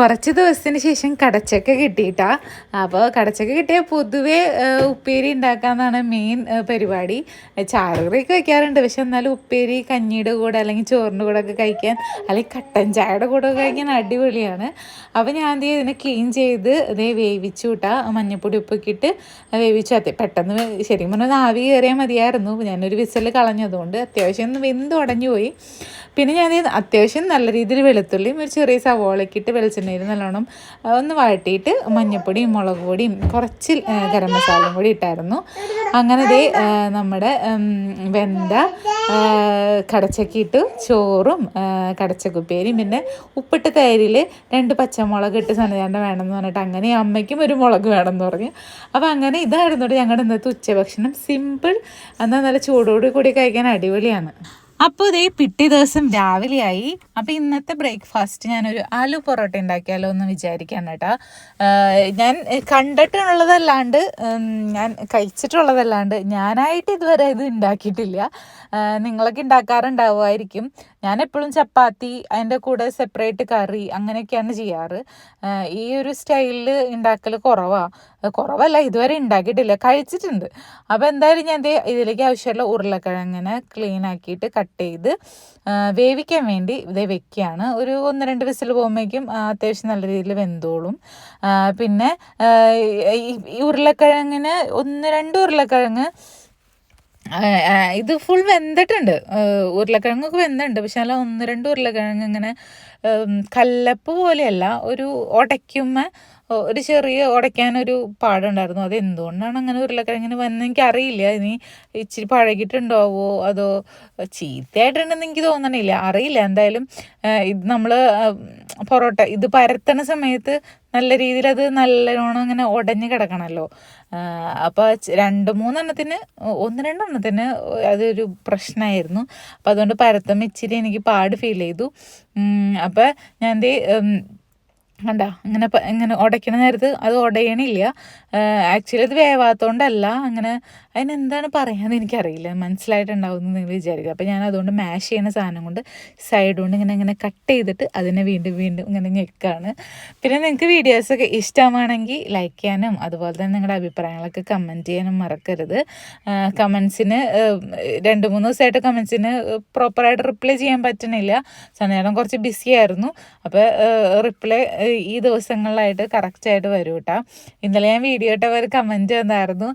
കുറച്ച് ദിവസത്തിന് ശേഷം കടച്ചക്ക കിട്ടിയിട്ടാ. അപ്പോൾ കടച്ചക്ക കിട്ടിയാൽ പൊതുവേ ഉപ്പേരി ഉണ്ടാക്കാന്നാണ് മെയിൻ പരിപാടി. ചാറുകറിയൊക്കെ വെക്കാറുണ്ട്. പക്ഷെ എന്നാലും ഉപ്പേരി കഞ്ഞിയുടെ കൂടെ അല്ലെങ്കിൽ ചോറിന്റെ കൂടെ ഒക്കെ കഴിക്കാൻ അല്ലെങ്കിൽ കട്ടൻ ചായയുടെ കൂടെ ഒക്കെ കഴിക്കാൻ അടിപൊളിയാണ്. അപ്പോൾ ഞാൻ എന്ത് ചെയ്തതിനെ ക്ലീൻ ചെയ്ത് ഇതേ വേവിച്ചു വിട്ടാ മഞ്ഞപ്പൊടി ഉപ്പൊക്കെ ഇട്ട് വേവിച്ചു. അതെ പെട്ടെന്ന് ശരിക്കും പറഞ്ഞാൽ ആവി കയറിയാൽ മതിയായിരുന്നു. ഞാനൊരു വിസൽ കളഞ്ഞതുകൊണ്ട് അത്യാവശ്യം വെന്ത് ഉടഞ്ഞു പോയി. പിന്നെ ഞാൻ അത്യാവശ്യം നല്ല രീതിയിൽ വെളുത്തുള്ളിയും ഒരു ചെറിയ സവോളക്കിട്ട് ഇട്ട് വെളിച്ചെണ്ണയിൽ നല്ലോണം ഒന്ന് വഴട്ടിയിട്ട് മഞ്ഞപ്പൊടിയും മുളക് പൊടിയും കുറച്ച് ഗരം മസാലയും കൂടി ഇട്ടായിരുന്നു. അങ്ങനെ ദേ നമ്മുടെ വെന്ത കടച്ചക്ക ഇട്ടു ചോറും കടച്ചക്കുപ്പേരിയും പിന്നെ ഉപ്പിട്ട് തൈരിൽ രണ്ട് പച്ചമുളക് ഇട്ട് സന്നിധാനം വേണമെന്ന് പറഞ്ഞിട്ട് അങ്ങനെ അമ്മയ്ക്കും ഒരു മുളക് വേണമെന്ന് പറഞ്ഞു. അപ്പോൾ അങ്ങനെ ഇതായിരുന്നു ഞങ്ങളുടെ ഇന്നത്തെ ഉച്ചഭക്ഷണം. സിമ്പിൾ എന്നാൽ നല്ല ചൂടോടുകൂടി കഴിക്കാൻ അടിപൊളിയാണ്. അപ്പോൾ ഇതേ പിറ്റേ ദിവസം രാവിലെയായി. അപ്പോൾ ഇന്നത്തെ ബ്രേക്ക്ഫാസ്റ്റ് ഞാനൊരു ആലു പൊറോട്ട ഉണ്ടാക്കിയാലോ എന്ന് വിചാരിക്കാൻ കേട്ടാ. ഞാൻ കണ്ടിട്ടുള്ളതല്ലാണ്ട് ഞാൻ കഴിച്ചിട്ടുള്ളതല്ലാണ്ട് ഞാനായിട്ട് ഇതുവരെ ഇത് ഉണ്ടാക്കിയിട്ടില്ല. നിങ്ങളൊക്കെ ഉണ്ടാക്കാറുണ്ടാവുമായിരിക്കും. ഞാൻ എപ്പോഴും ചപ്പാത്തി അതിന്റെ കൂടെ സെപ്പറേറ്റ് കറി അങ്ങനെയൊക്കെയാണ് ചെയ്യാറ്. ഈ ഒരു സ്റ്റൈലിൽ ഉണ്ടാക്കൽ കുറവാണ് കുറവല്ല ഇതുവരെ ഉണ്ടാക്കിയിട്ടില്ല. കഴിച്ചിട്ടുണ്ട്. അപ്പോൾ എന്തായാലും ഞാൻ ഇതിലേക്ക് ആവശ്യമുള്ള ഉരുളക്കിഴങ്ങനെ ക്ലീൻ ആക്കിയിട്ട് കട്ട് ചെയ്ത് ആ, വേവിക്കാൻ വേണ്ടി ഇതേ വെക്കുകയാണ് ഒരു ഒന്ന് രണ്ട് വിസിൽ പോകുമ്പോഴേക്കും അത്യാവശ്യം നല്ല രീതിയിൽ വെന്തോളും. പിന്നെ ഈ ഉരുളക്കിഴങ്ങിന് ഒന്ന് രണ്ട് ഉരുളക്കിഴങ്ങ് ഇത് ഫുൾ വെന്തിട്ടുണ്ട്. ഉരുളക്കിഴങ്ങൊക്കെ വെന്തുണ്ട് പക്ഷെ അല്ല ഒന്ന് രണ്ട് ഉരുളക്കിഴങ്ങ് ഇങ്ങനെ കല്ലപ്പ് പോലെയല്ല ഒരു ഉടയ്ക്കുമ്പോൾ ഒരു ചെറിയ ഉടയ്ക്കാനൊരു പാടുണ്ടായിരുന്നു. അത് എന്തുകൊണ്ടാണ് അങ്ങനെ ഉരുളക്കിഴങ്ങിന് വന്നത് എനിക്ക് അറിയില്ല ഇനി ഇച്ചിരി പഴകിയിട്ടുണ്ടാവോ? അതോ ചീത്തയായിട്ടുണ്ടെന്ന് എനിക്ക് തോന്നണില്ല. അറിയില്ല. എന്തായാലും ഇത് നമ്മൾ പൊറോട്ട ഇത് പരത്തണ സമയത്ത് നല്ല രീതിയിൽ അത് നല്ലോണം അങ്ങനെ ഉടഞ്ഞ് കിടക്കണമല്ലോ അപ്പോൾ രണ്ട് മൂന്നെണ്ണത്തിന് ഒന്ന് രണ്ടെണ്ണത്തിന് അതൊരു പ്രശ്നമായിരുന്നു. അപ്പോൾ അതുകൊണ്ട് പരത്തം ഇച്ചിരി എനിക്ക് പാട് ഫീൽ ചെയ്തു. അപ്പോൾ ഞാൻ ഉം, കണ്ട? അങ്ങനെ ഇങ്ങനെ ഉടയ്ക്കണ നേരത്ത് അത് ഉടയണില്ല ആക്ച്വലി അത് വേവാത്തോണ്ടല്ല. അങ്ങനെ അതിനെന്താണ് പറയാന്ന് എനിക്കറിയില്ല. മനസ്സിലായിട്ടുണ്ടാവും എന്ന് നിങ്ങൾ വിചാരിക്കുക. അപ്പോൾ ഞാൻ അതുകൊണ്ട് മാഷ് ചെയ്യുന്ന സാധനം കൊണ്ട് സൈഡ് കൊണ്ട് ഇങ്ങനെ ഇങ്ങനെ കട്ട് ചെയ്തിട്ട് അതിനെ വീണ്ടും വീണ്ടും ഇങ്ങനെ ഞെക്കാണ്. പിന്നെ നിങ്ങൾക്ക് വീഡിയോസൊക്കെ ഇഷ്ടമാണെങ്കിൽ ലൈക്ക് ചെയ്യാനും അതുപോലെ തന്നെ നിങ്ങളുടെ അഭിപ്രായങ്ങളൊക്കെ കമന്റ് ചെയ്യാനും മറക്കരുത്. കമൻസിന് രണ്ട് മൂന്ന് ദിവസമായിട്ട് കമൻസിന് പ്രോപ്പറായിട്ട് റിപ്ലൈ ചെയ്യാൻ പറ്റണില്ല. സന്നേരം കുറച്ച് ബിസി ആയിരുന്നു. അപ്പോൾ റിപ്ലൈ ഈ ദിവസങ്ങളിലായിട്ട് കറക്റ്റായിട്ട് വരും കേട്ടോ ഇന്നലെ ഞാൻ വീഡിയോ ഇട്ടവർ കമന്റ് വന്നായിരുന്നു.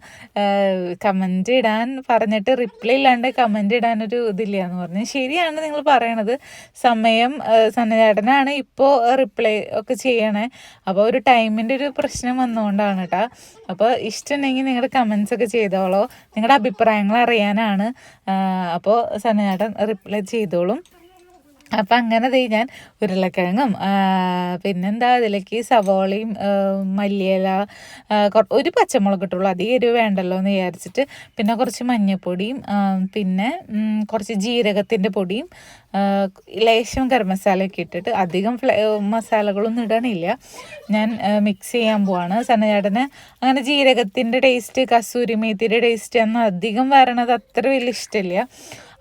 കമന്റ് ഇടാൻ പറഞ്ഞിട്ട് റിപ്ലൈ ഇല്ലാണ്ട് കമന്റ് ഇടാനൊരു ഇതില്ല എന്ന് പറഞ്ഞു. ശരിയാണ് നിങ്ങൾ പറയണത്. സമയം സന്നചേട്ടനാണ് ഇപ്പോൾ റിപ്ലൈ ഒക്കെ ചെയ്യണേ. അപ്പോൾ ഒരു ടൈമിന്റെ ഒരു പ്രശ്നം വന്നുകൊണ്ടാണ് കേട്ടോ അപ്പോൾ ഇഷ്ടമുണ്ടെങ്കിൽ നിങ്ങളുടെ കമൻസ് ഒക്കെ ചെയ്തോളോ. നിങ്ങളുടെ അഭിപ്രായങ്ങൾ അറിയാനാണ്. അപ്പോൾ സന്നചേട്ടൻ റിപ്ലൈ ചെയ്തോളും. അപ്പം അങ്ങനെ തേ ഞാൻ ഉരുളക്കിഴങ്ങും പിന്നെന്താ അതിലേക്ക് സവോളയും മല്ലിയില ഒരു പച്ചമുളക് ഇട്ടുള്ളൂ അധികം എരിവ് വേണ്ടല്ലോ എന്ന് വിചാരിച്ചിട്ട്. പിന്നെ കുറച്ച് മഞ്ഞൾപ്പൊടിയും പിന്നെ കുറച്ച് ജീരകത്തിന്റെ പൊടിയും ലേശം ഗരം മസാലയൊക്കെ ഇട്ടിട്ട് അധികം ഫ്ലേ മസാലകളൊന്നും ഇടണില്ല ഞാൻ മിക്സ് ചെയ്യാൻ പോവാണ്. സന്നചേട്ടന് അങ്ങനെ ജീരകത്തിന്റെ ടേസ്റ്റ് കസൂരി മേത്തിയുടെ ടേസ്റ്റ് ഒന്നും അധികം വരണത് അത്ര വലിയ ഇഷ്ടമില്ല.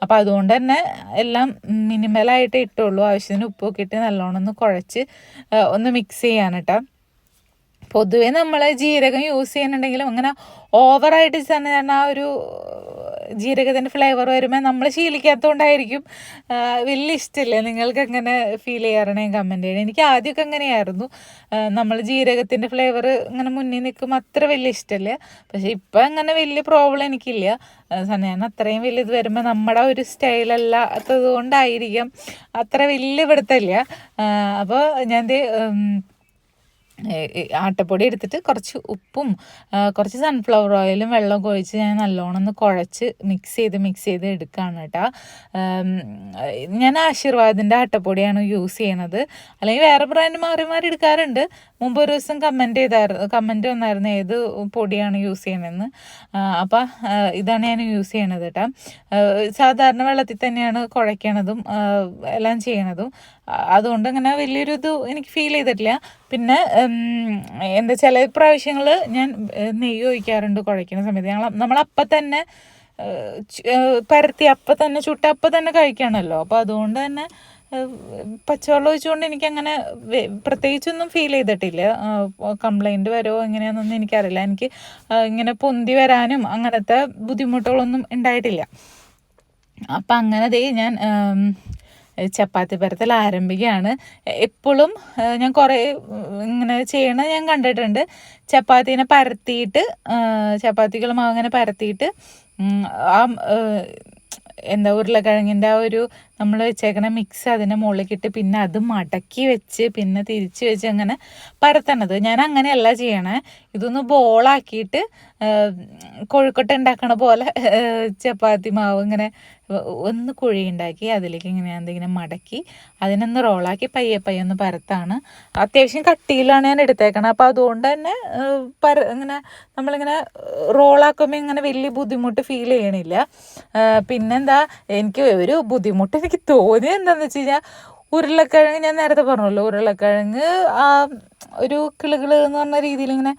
അപ്പോൾ അതുകൊണ്ട് തന്നെ എല്ലാം മിനിമലായിട്ട് ഇട്ടുള്ളൂ. ആവശ്യത്തിന് ഉപ്പൊക്കെ ഇട്ട് നല്ലോണം ഒന്ന് കുഴച്ച് ഒന്ന് മിക്സ് ചെയ്യാൻ കേട്ടോ. പൊതുവേ നമ്മൾ ജീരകം യൂസ് ചെയ്യുന്നുണ്ടെങ്കിലും അങ്ങനെ ഓവറായിട്ട് തന്നെ ആ ഒരു ജീരകത്തിന്റെ ഫ്ലേവർ വരുമ്പോൾ നമ്മൾ ശീലിക്കാത്തതുകൊണ്ടായിരിക്കും വലിയ ഇഷ്ടമില്ല. നിങ്ങൾക്ക് എങ്ങനെ ഫീൽ ചെയ്യാറണേ കമന്റ് ചെയ്യണം. എനിക്ക് ആദ്യമൊക്കെ അങ്ങനെയായിരുന്നു. നമ്മൾ ജീരകത്തിന്റെ ഫ്ലേവർ ഇങ്ങനെ മുന്നിൽ നിൽക്കുമ്പോൾ അത്ര വലിയ ഇഷ്ടമില്ല. പക്ഷേ ഇപ്പം അങ്ങനെ വലിയ പ്രോബ്ലം എനിക്കില്ല. ഞാൻ അത്രയും വലിയ ഇത് വരുമ്പോൾ നമ്മുടെ ഒരു സ്റ്റൈലല്ലാത്തത് കൊണ്ടായിരിക്കാം. അത്ര വലിയ പിടുത്തമില്ല അപ്പോൾ ഞാൻ ആട്ടപ്പൊടി എടുത്തിട്ട് കുറച്ച് ഉപ്പും കുറച്ച് സൺഫ്ലവർ ഓയിലും വെള്ളമൊക്കെ ഒഴിച്ച് ഞാൻ നല്ലോണം ഒന്ന് കുഴച്ച് മിക്സ് ചെയ്ത് മിക്സ് ചെയ്ത് എടുക്കുകയാണ് കേട്ടോ. ഞാൻ ആശീർവാദിന്റെ ആട്ടപ്പൊടിയാണ് യൂസ് ചെയ്യണത് അല്ലെങ്കിൽ വേറെ ബ്രാൻഡ് മാറി മാറി എടുക്കാറുണ്ട്. മുമ്പ് ഒരു ദിവസം കമന്റ് ചെയ്തായിരുന്നു കമന്റ് വന്നായിരുന്നു ഏത് പൊടിയാണ് യൂസ് ചെയ്യണമെന്ന് അപ്പം ഇതാണ് ഞാൻ യൂസ് ചെയ്യണത് കേട്ടോ സാധാരണ വെള്ളത്തിൽ തന്നെയാണ് കുഴയ്ക്കണതും എല്ലാം ചെയ്യണതും. അതുകൊണ്ട് അങ്ങനെ വലിയൊരു ഇത് എനിക്ക് ഫീൽ ചെയ്തിട്ടില്ല. പിന്നെ എന്താ ചില പ്രാവശ്യങ്ങൾ ഞാൻ നെയ്യ് ഒഴിക്കാറുണ്ട് കുഴയ്ക്കുന്ന സമയത്ത്. ഞങ്ങൾ നമ്മളപ്പം തന്നെ പരത്തി അപ്പം തന്നെ ചുട്ട അപ്പം തന്നെ കഴിക്കണമല്ലോ അപ്പോൾ അതുകൊണ്ട് തന്നെ പച്ചവെള്ളം ഒഴിച്ചുകൊണ്ട് എനിക്കങ്ങനെ പ്രത്യേകിച്ചൊന്നും ഫീൽ ചെയ്തിട്ടില്ല. കംപ്ലൈന്റ് വരുമോ എങ്ങനെയാണെന്നൊന്നും എനിക്കറിയില്ല. എനിക്ക് ഇങ്ങനെ പൊന്തി വരാനും അങ്ങനത്തെ ബുദ്ധിമുട്ടുകളൊന്നും ഉണ്ടായിട്ടില്ല. അപ്പം അങ്ങനെ ഞാൻ ചപ്പാത്തി പരത്തൽ ആരംഭിക്കുകയാണ്. എപ്പോഴും ഞാൻ കുറേ ഇങ്ങനെ ചെയ്യണ ഞാൻ കണ്ടിട്ടുണ്ട്. ചപ്പാത്തിനെ പരത്തിയിട്ട് ചപ്പാത്തികൾ അങ്ങനെ പരത്തിയിട്ട് ആ, എന്താ ഉരുളക്കിഴങ്ങിന്റെ ആ ഒരു നമ്മൾ വെച്ചേക്കണ മിക്സ് അതിന്റെ മുകളിലേക്ക് ഇട്ട് പിന്നെ അത് മടക്കി വെച്ച് പിന്നെ തിരിച്ച് വെച്ച് അങ്ങനെ പരത്തണത്. ഞാൻ അങ്ങനെയല്ല ചെയ്യണേ. ഇതൊന്ന് ബോളാക്കിയിട്ട് കൊഴുക്കട്ട ഉണ്ടാക്കണ പോലെ ചപ്പാത്തി മാവ് ഇങ്ങനെ ഒന്ന് കുഴിയുണ്ടാക്കി അതിലേക്ക് ഇങ്ങനെ എന്തെങ്കിലും മടക്കി അതിനൊന്ന് റോളാക്കി പയ്യെ പയ്യെ ഒന്ന് പരത്താണ്. അത്യാവശ്യം കട്ടിയിലാണ് ഞാൻ എടുത്തേക്കണത് അപ്പോൾ അതുകൊണ്ട് തന്നെ പര ഇങ്ങനെ നമ്മളിങ്ങനെ റോളാക്കുമ്പോൾ ഇങ്ങനെ വലിയ ബുദ്ധിമുട്ട് ഫീൽ ചെയ്യണില്ല. പിന്നെന്താ എനിക്ക് ഒരു ബുദ്ധിമുട്ട് എനിക്ക് തോന്നിയത് എന്താണെന്ന് വെച്ച് കഴിഞ്ഞാൽ ഉരുളക്കിഴങ്ങ് ഞാൻ നേരത്തെ പറഞ്ഞല്ലോ ഉരുളക്കിഴങ്ങ് ആ ഒരു കിളുകിൾ എന്ന് പറഞ്ഞ രീതിയിൽ ഇങ്ങനെ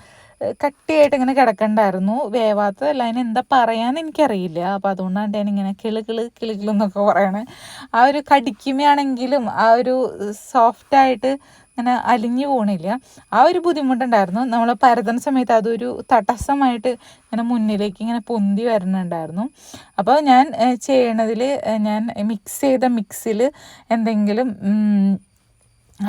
കട്ടിയായിട്ട് ഇങ്ങനെ കിടക്കണ്ടായിരുന്നു. വേവാത്തതല്ല അതിന് എന്താ പറയാന്ന് എനിക്കറിയില്ല. അപ്പം അതുകൊണ്ടാണ് ഞാൻ ഇങ്ങനെ കിളുകിൾ കിളുകിളെന്നൊക്കെ പറയണേ. ആ ഒരു കടിക്കുമ്പോഴാണെങ്കിലും ആ ഒരു സോഫ്റ്റായിട്ട് ഇങ്ങനെ അലിഞ്ഞു പോകണില്ല ആ ഒരു ബുദ്ധിമുട്ടുണ്ടായിരുന്നു. നമ്മൾ പരതുന്ന സമയത്ത് അതൊരു തടസ്സമായിട്ട് ഇങ്ങനെ മുന്നിലേക്ക് ഇങ്ങനെ പൊന്തി വരുന്നുണ്ടായിരുന്നു അപ്പോൾ ഞാൻ ചെയ്യണതിൽ ഞാൻ മിക്സ് ചെയ്ത മിക്സിൽ എന്തെങ്കിലും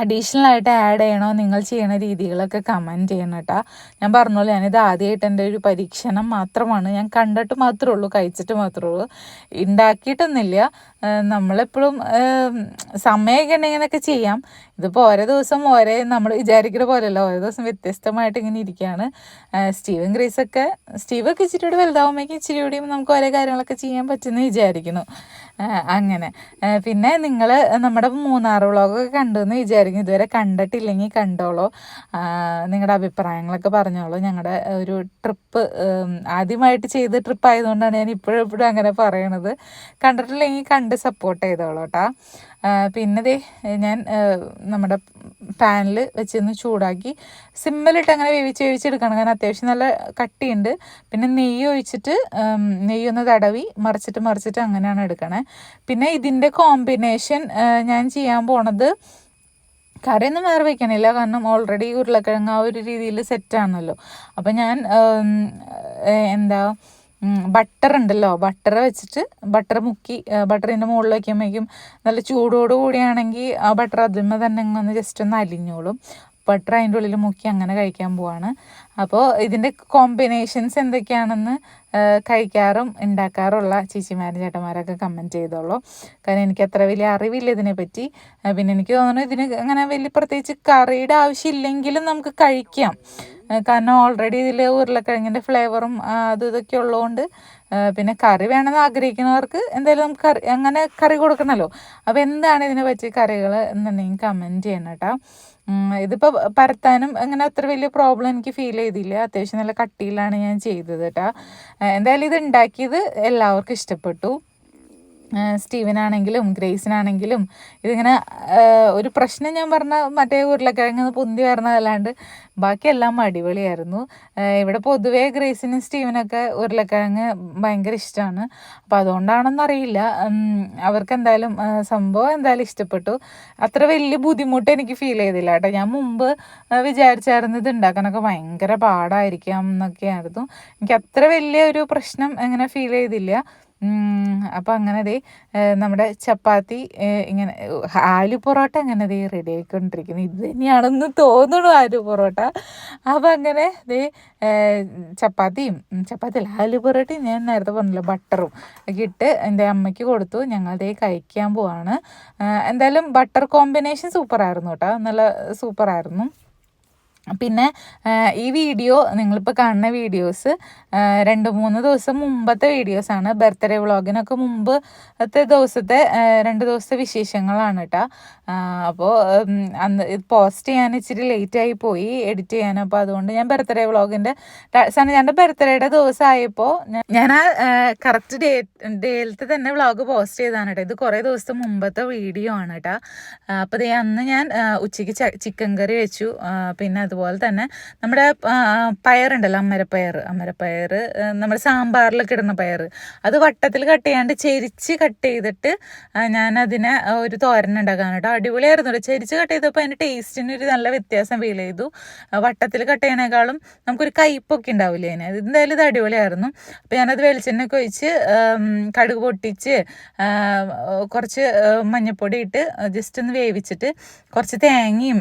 അഡീഷണൽ ആയിട്ട് ആഡ് ചെയ്യണോ നിങ്ങൾ ചെയ്യണ രീതികളൊക്കെ കമന്റ് ചെയ്യണം കേട്ടോ. ഞാൻ പറഞ്ഞോളൂ ഞാനിത് ആദ്യമായിട്ട് എന്റെ ഒരു പരീക്ഷണം മാത്രമാണ്. ഞാൻ കണ്ടിട്ട് മാത്രമേ ഉള്ളൂ കഴിച്ചിട്ട് മാത്രമേ ഉള്ളൂ. ഉണ്ടാക്കിയിട്ടൊന്നുമില്ല നമ്മളെപ്പോഴും സമയമൊക്കെ ഉണ്ടെങ്കിൽ ഇങ്ങനെയൊക്കെ ചെയ്യാം. ഇതിപ്പോൾ ഓരോ ദിവസം ഓരോ നമ്മൾ വിചാരിക്കുന്ന പോലെയല്ല. ഓരോ ദിവസം വ്യത്യസ്തമായിട്ട് ഇങ്ങനെ ഇരിക്കുകയാണ്. സ്റ്റീവൻ ഗ്രീസൊക്കെ സ്റ്റീവൊക്കെ ഇച്ചിരി കൂടി വലുതാവുമ്പോഴേക്കും ഇച്ചിരി കൂടി നമുക്ക് ഓരോ കാര്യങ്ങളൊക്കെ ചെയ്യാൻ പറ്റുമെന്ന് വിചാരിക്കുന്നു. അങ്ങനെ. പിന്നെ നിങ്ങൾ നമ്മുടെ മൂന്നാർ വ്ളോഗൊക്കെ കണ്ടു എന്ന് വിചാരിക്കും ഇതുവരെ കണ്ടിട്ടില്ലെങ്കിൽ കണ്ടോളൂ. നിങ്ങളുടെ അഭിപ്രായങ്ങളൊക്കെ പറഞ്ഞോളൂ. ഞങ്ങളുടെ ഒരു ട്രിപ്പ് ആദ്യമായിട്ട് ചെയ്ത ട്രിപ്പ് ആയതുകൊണ്ടാണ് ഞാൻ ഇപ്പോഴും എപ്പോഴും അങ്ങനെ പറയണത്. കണ്ടിട്ടില്ലെങ്കിൽ കണ്ട് സപ്പോർട്ട് ചെയ്തോളൂ കേട്ടോ പിന്നെ ദേ ഞാൻ നമ്മുടെ പാനിൽ വെച്ചൊന്ന് ചൂടാക്കി സിമ്മിലിട്ട് അങ്ങനെ വേവിച്ച് വേവിച്ചെടുക്കണം കാരണം അത്യാവശ്യം നല്ല കട്ടിയുണ്ട്. പിന്നെ നെയ്യ് ഒഴിച്ചിട്ട് നെയ്യൊന്ന് തടവി മറിച്ചിട്ട് മറിച്ചിട്ട് അങ്ങനെയാണ് എടുക്കണേ. പിന്നെ ഇതിന്റെ കോമ്പിനേഷൻ ഞാൻ ചെയ്യാൻ പോണത് കറിയൊന്നും വേറെ വെക്കണില്ല. കാരണം ഓൾറെഡി ഉരുളക്കിഴങ്ങ് ആ ഒരു രീതിയിൽ സെറ്റാണല്ലോ അപ്പം ഞാൻ എന്താ ബട്ടർ ഉണ്ടല്ലോ. ബട്ടർ വെച്ചിട്ട് ബട്ടർ മുക്കി ബട്ടറിന്റെ മുകളിൽ വയ്ക്കുമ്പോഴേക്കും നല്ല ചൂടോട് കൂടിയാണെങ്കിൽ ആ ബട്ടർ അതിന്മേ തന്നെ ഒന്ന് ജസ്റ്റ് ഒന്ന് അലിഞ്ഞോളും. ബട്ടർ അതിന്റെ ഉള്ളിൽ മുക്കി അങ്ങനെ കഴിക്കാൻ പോവാണ്. അപ്പോൾ ഇതിന്റെ കോമ്പിനേഷൻസ് എന്തൊക്കെയാണെന്ന് കഴിക്കാറും ഉണ്ടാക്കാറുള്ള ചേച്ചിമാരും ചേട്ടന്മാരൊക്കെ കമന്റ് ചെയ്തോളൂ. കാരണം എനിക്ക് അത്ര വലിയ അറിവില്ല ഇതിനെപ്പറ്റി. പിന്നെ എനിക്ക് തോന്നുന്നു ഇതിന് അങ്ങനെ വലിയ പ്രത്യേകിച്ച് കറിയുടെ ആവശ്യമില്ലെങ്കിലും നമുക്ക് കഴിക്കാം. കാരണം ഓൾറെഡി ഇതിൽ ഉരുളക്കിഴങ്ങിന്റെ ഫ്ലേവറും അതും ഇതൊക്കെ ഉള്ളതുകൊണ്ട് പിന്നെ കറി വേണമെന്ന് ആഗ്രഹിക്കുന്നവർക്ക് എന്തായാലും നമുക്ക് കറി അങ്ങനെ കറി കൊടുക്കണമല്ലോ അപ്പോൾ എന്താണ് ഇതിനെ പറ്റി കറികൾ എന്നുണ്ടെങ്കിൽ കമന്റ് ചെയ്യണം കേട്ടോ. ഇതിപ്പോൾ പരത്താനും അങ്ങനെ അത്ര വലിയ പ്രോബ്ലം എനിക്ക് ഫീൽ ചെയ്തില്ല. അത്യാവശ്യം നല്ല കട്ടിയിലാണ് ഞാൻ ചെയ്തത് കേട്ടോ. എന്തായാലും ഇത് ഉണ്ടാക്കിയത് എല്ലാവർക്കും ഇഷ്ടപ്പെട്ടു. സ്റ്റീവനാണെങ്കിലും ഗ്രേസിനാണെങ്കിലും ഇതിങ്ങനെ ഒരു പ്രശ്നം ഞാൻ പറഞ്ഞ മറ്റേ ഉരുളക്കിഴങ്ങ് പൊന്തി വരുന്നതല്ലാണ്ട് ബാക്കിയെല്ലാം അടിപൊളിയായിരുന്നു. ഇവിടെ പൊതുവേ ഗ്രേസിനും സ്റ്റീവനൊക്കെ ഉരുളക്കിഴങ്ങ് ഭയങ്കര ഇഷ്ടമാണ്. അപ്പോൾ അതുകൊണ്ടാണെന്ന് അറിയില്ല അവർക്ക് എന്തായാലും സംഭവം എന്തായാലും ഇഷ്ടപ്പെട്ടു. അത്ര വലിയ ബുദ്ധിമുട്ട് എനിക്ക് ഫീൽ ചെയ്തില്ല കേട്ടോ. ഞാൻ മുമ്പ് വിചാരിച്ചായിരുന്നു ഇത് ഉണ്ടാക്കാനൊക്കെ ഭയങ്കര പാടായിരിക്കാം എന്നൊക്കെയായിരുന്നു. എനിക്ക് അത്ര വലിയ ഒരു പ്രശ്നം അങ്ങനെ ഫീൽ ചെയ്തില്ല. അപ്പം അങ്ങനെ ദേ നമ്മുടെ ചപ്പാത്തി ഇങ്ങനെ ആലു പൊറോട്ട അങ്ങനെ ദേ റെഡി ആയിക്കൊണ്ടിരിക്കുന്നു. ഇത് തന്നെയാണെന്ന് തോന്നുന്നു ആലു പൊറോട്ട. അപ്പം അങ്ങനെ ദേ ചപ്പാത്തിയും ഉം, ചപ്പാത്തി അല്ല ആലു പൊറോട്ടയും ഞാൻ നേരത്തെ പറഞ്ഞല്ലോ ബട്ടറും ഒക്കെ ഇട്ട് എന്റെ അമ്മയ്ക്ക് കൊടുത്തു. ഞങ്ങൾ ദേ കഴിക്കാൻ പോവാണ്. എന്തായാലും ബട്ടർ കോമ്പിനേഷൻ സൂപ്പറായിരുന്നു കേട്ടോ. നല്ല സൂപ്പറായിരുന്നു. പിന്നെ ഈ വീഡിയോ നിങ്ങളിപ്പോൾ കാണുന്ന വീഡിയോസ് രണ്ട് മൂന്ന് ദിവസം മുമ്പത്തെ വീഡിയോസാണ്. ബർത്ത്ഡേ വ്ളോഗിനൊക്കെ മുമ്പത്തെ ദിവസത്തെ രണ്ട് ദിവസത്തെ വിശേഷങ്ങളാണ് കേട്ടോ അപ്പോൾ അന്ന് ഇത് പോസ്റ്റ് ചെയ്യാൻ ഇച്ചിരി ആയി പോയി എഡിറ്റ് ചെയ്യാൻ. അപ്പോൾ അതുകൊണ്ട് ഞാൻ ബർത്ത്ഡേ വ്ളോഗിന്റെ സനജാന്റെ ബർത്ത്ഡേയുടെ ദിവസമായപ്പോൾ ഞാൻ ആ കറക്റ്റ് ഡേ ഡേയിലത്തെ തന്നെ വ്ളോഗ് പോസ്റ്റ് ചെയ്താണ് കേട്ടോ ഇത് കുറേ ദിവസത്തെ മുമ്പത്തെ വീഡിയോ ആണ് കേട്ടോ അപ്പോൾ ദേ അന്ന് ഞാൻ ഉച്ചയ്ക്ക് ചിക്കൻ കറി വെച്ചു. പിന്നെ അതുപോലെ തന്നെ നമ്മുടെ പയറുണ്ടല്ലോ അമരപ്പയർ ആ, നമ്മുടെ സാമ്പാറിലൊക്കെ ഇടുന്ന പയർ. അത് വട്ടത്തിൽ കട്ട് ചെയ്യാണ്ട് ചെരിച്ച് കട്ട് ചെയ്തിട്ട് ഞാനതിനെ ഒരു തോരൻ ഉണ്ടാക്കാൻ കേട്ടോ അടിപൊളിയായിരുന്നു കേട്ടോ ചെരിച്ച് കട്ട് ചെയ്തപ്പോൾ അതിന്റെ ടേസ്റ്റിന് ഒരു നല്ല വ്യത്യാസം ഫീൽ ചെയ്തു. വട്ടത്തിൽ കട്ട് ചെയ്യണേക്കാളും നമുക്കൊരു കയ്പൊക്കെ ഉണ്ടാവില്ലേ അതിന്. എന്തായാലും ഇത് അടിപൊളിയായിരുന്നു. അപ്പോൾ ഞാനത് വെളിച്ചെണ്ണയൊക്കെ ഒഴിച്ച് കടുക് പൊട്ടിച്ച് കുറച്ച് മഞ്ഞൾപ്പൊടി ഇട്ട് ജസ്റ്റ് ഒന്ന് വേവിച്ചിട്ട് കുറച്ച് തേങ്ങയും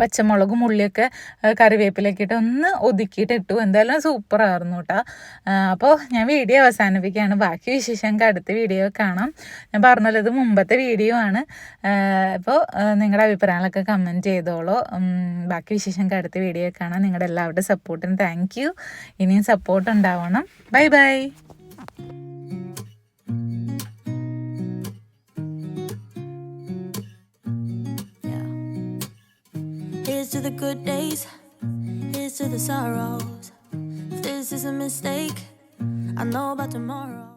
പച്ചമുളകും ഉള്ളിയൊക്കെ കറിവേപ്പിലൊക്കെ ഇട്ട് ഒന്ന് ഒതുക്കിയിട്ട് ഇട്ടു. എന്തായാലും സൂപ്പറായിരുന്നു കേട്ടോ അപ്പോൾ ഞാൻ വീഡിയോ അവസാനിപ്പിക്കുകയാണ്. ബാക്കി വിശേഷം അടുത്ത വീഡിയോ കാണാം. ഞാൻ പറഞ്ഞല്ലോ ഇത് മുമ്പത്തെ വീഡിയോ ആണ്. അപ്പോൾ നിങ്ങളുടെ അഭിപ്രായങ്ങളൊക്കെ കമന്റ് ചെയ്തോളൂ. ബാക്കി വിശേഷം അടുത്ത വീഡിയോ കാണാം. നിങ്ങളുടെ എല്ലാവരുടെ സപ്പോർട്ടിന് താങ്ക് യു ഇനിയും സപ്പോർട്ട് ഉണ്ടാവണം. Bye bye the good days, here's to the sorrows. If this is a mistake, I know about tomorrow.